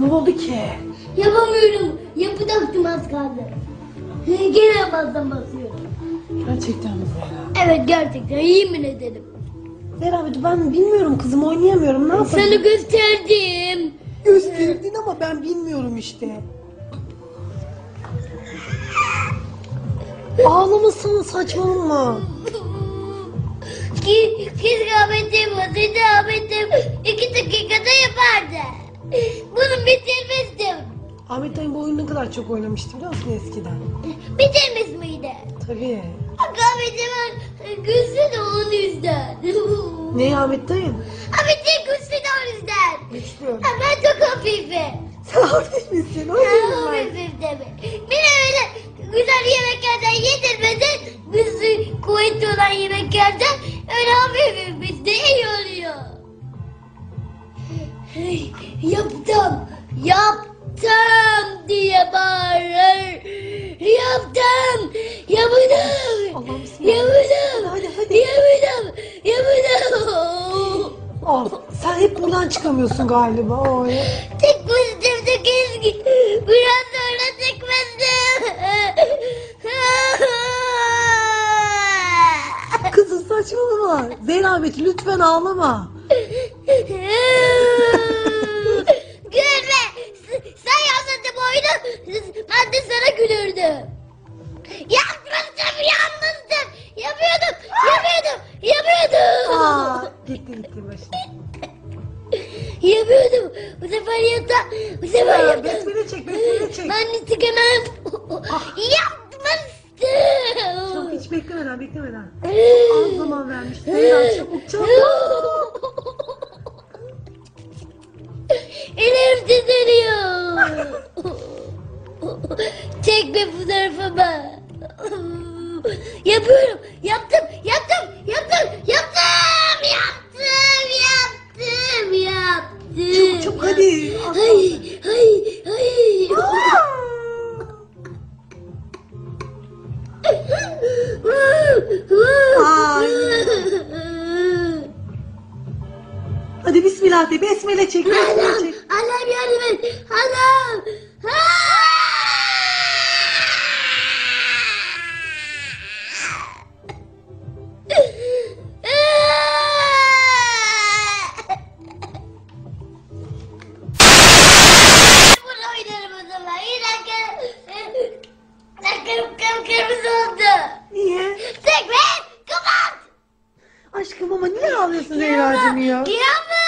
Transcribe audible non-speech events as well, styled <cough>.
Ne oldu ki? Yapamıyorum. Yapacaktım az kaldı. Gene fazla basıyorum. Gerçekten mi Zehra? Evet gerçekten yemin ederim. Zehra ben bilmiyorum kızım oynayamıyorum ne Sana yapayım? gösterdim. Gösterdin ama ben bilmiyorum işte. Ağlamasana saçmalama. Ki, ki Ahmet'im olsaydı Ahmet'im iki kadar çok oynamıştı biliyor musun eskiden? Bitirmiş miydi? Tabii. Bak Ahmet'im güçlü de onun yüzden. <laughs> Ne Ahmet dayım? Ahmet'im güçlü de onun yüzden. Güçlü. Ha, Ben çok hafifim. Sen hafif misin? Ben Oynayayım ben. hafifim tabii. Beni öyle güzel yemeklerden yedirmeden güçlü kuvvetli olan yemeklerden öyle hafifim bizde iyi diye bağırır. Yaptım, bismillah. yapmadım, Hadi, yapmadım. Al, sen hep buradan çıkamıyorsun galiba. Tek pozitif de gezgi. Biraz sonra pozitif. Kızım saçmalama. Ahmet lütfen ağlama. <laughs> gitti gitti başına. Yapıyordum. Bu sefer yaptım. Bu sefer Ya, yaptım. besmele çek, besmele çek. Ben de tıkanım. Yapmıştım. Çok hiç beklemeden beklemeden. Az zaman vermiş. Zehra çabuk çabuk. Elim titriyor. Çekme fotoğrafımı. Yapıyorum. Yaptım. Yaptım. Yaptım. Yaptım. Yaptım. Yaptım. Çabuk çabuk hadi. Hay. Hay. Hay. Hadi bismillah de besmele çek besmele çek. Allah'ım yardım et. Allah'ım. Dakika kırmızı oldu. Niye? Tekme kapat. Aşkım ama niye ağlıyorsun Zehra'cığım ya? Kıyamam.